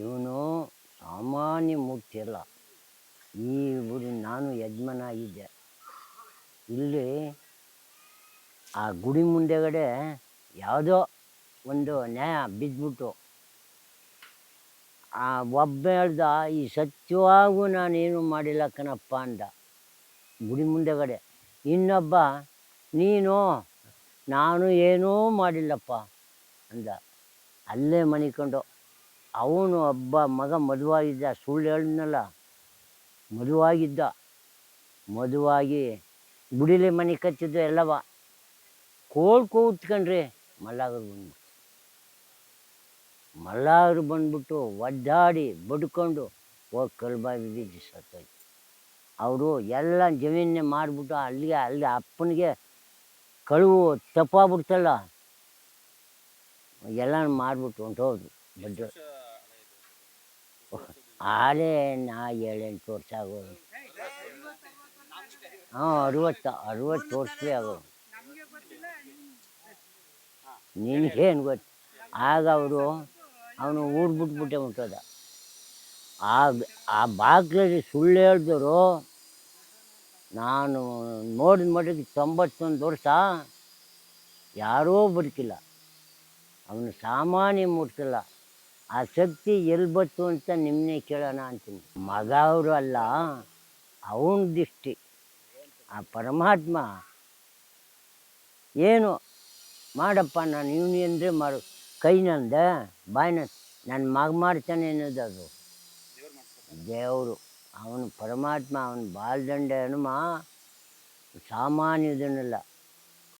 ಇವನು ಸಾಮಾನ್ಯ ಮೂರ್ತಿ ಅಲ್ಲ ಈ ಊರಿನ ನಾನು ಯಜಮಾನ ಆಗಿದ್ದೆ ಇಲ್ಲಿ ಆ ಗುಡಿ ಮುಂದೆಗಡೆ ಯಾವುದೋ ಒಂದು ನ್ಯಾಯ ಬಿದ್ದುಬಿಟ್ಟು ಆ ಒಬ್ಬ ಹೇಳ್ದ, ಈ ಸತ್ಯವಾಗೂ ನಾನೇನು ಮಾಡಿಲ್ಲ ಕಣಪ್ಪ ಅಂದ. ಗುಡಿ ಮುಂದೆಗಡೆ, ಇನ್ನೊಬ್ಬ, ನೀನು, ನಾನು ಏನೂ ಮಾಡಿಲ್ಲಪ್ಪ ಅಂದ. ಅಲ್ಲೇ ಮನಿಕೊಂಡು ಅವನು ಒಬ್ಬ ಮಗ ಮದುವಾಗಿದ್ದ ಸುಳ್ಳು ಹೇಳಿದ್ನಲ್ಲ? ಮದುವಾಗಿದ್ದ. ಮದುವಾಗಿ ಗುಡಿಲಿ ಮನೆ ಕಚ್ಚಿದ್ದು ಎಲ್ಲವ. ಕೋಲ್ ಕೂತ್ಕೊಂಡ್ರಿ ಮಲ್ಲಾಗರು ಬಂದ್ಬಿಟ್ಟು ಮಲ್ಲಾಗರು ಬಂದ್ಬಿಟ್ಟು ಒದ್ದಾಡಿ ಬಡ್ಕೊಂಡು ಹೋಗಿ ಕಲ್ಬಾವಿ ಬಿದ್ದು ಸತ್ತೋಯ್ತು. ಅವರು ಎಲ್ಲ ಜಮೀನೇ ಮಾಡಿಬಿಟ್ಟು ಅಲ್ಲಿಗೆ ಅಲ್ಲಿ ಅಪ್ಪನಿಗೆ ಕಳುವು ತಪ್ಪಾಗ್ಬಿಡ್ತಲ್ಲ? ಎಲ್ಲ ಮಾಡಿಬಿಟ್ಟು ಹೊಂಟೋದ್ರು ಬಡ್ಡ ಆಲೇ ನಾ ಏಳೆಂಟು ವರ್ಷ ಆಗೋದು. ಹಾಂ, ಅರುವತ್ತು ಅರುವತ್ತು ವರ್ಷವೇ ಆಗೋದು. ನಿನಗೇನು ಗೊತ್ತು? ಆಗ ಅವರು ಅವನು ಊರು ಬಿಟ್ಬಿಟ್ಟೆ ಮುಟ್ಟೋದ. ಆ ಆ ಬಾಗ್ಲಲ್ಲಿ ಸುಳ್ಳು ಹೇಳಿದ್ರು, ನಾನು ನೋಡಿದ ಮಟ್ಟಿಗೆ ತೊಂಬತ್ತೊಂದು ವರ್ಷ ಯಾರೂ ಬದುಕಿಲ್ಲ. ಅವನು ಸಾಮಾನ್ಯ ಮೂರ್ತಿಲ್ಲ ಆ ಶಕ್ತಿ ಎಲ್ಲಿ ಬತ್ತು ಅಂತ ನಿಮ್ಮನ್ನೇ ಕೇಳೋಣ ಅಂತೀನಿ. ಮಗ ಅವರು ಅಲ್ಲ, ಅವನ ದಿಷ್ಟಿ. ಆ ಪರಮಾತ್ಮ ಏನು ಮಾಡಪ್ಪ ನಾನು ಇವನು ಅಂದರೆ ಮಾಡು ಕೈನಂದ ಬಾಯಿನ ನನ್ನ ಮಗ ಮಾಡ್ತಾನೆ ಅನ್ನೋದು ಅದು. ದೇವರು, ಅವನು ಪರಮಾತ್ಮ, ಅವನು ಬಾಲ್ದಂಡೆ ಹನುಮ ಸಾಮಾನ್ಯದನ್ನೆಲ್ಲ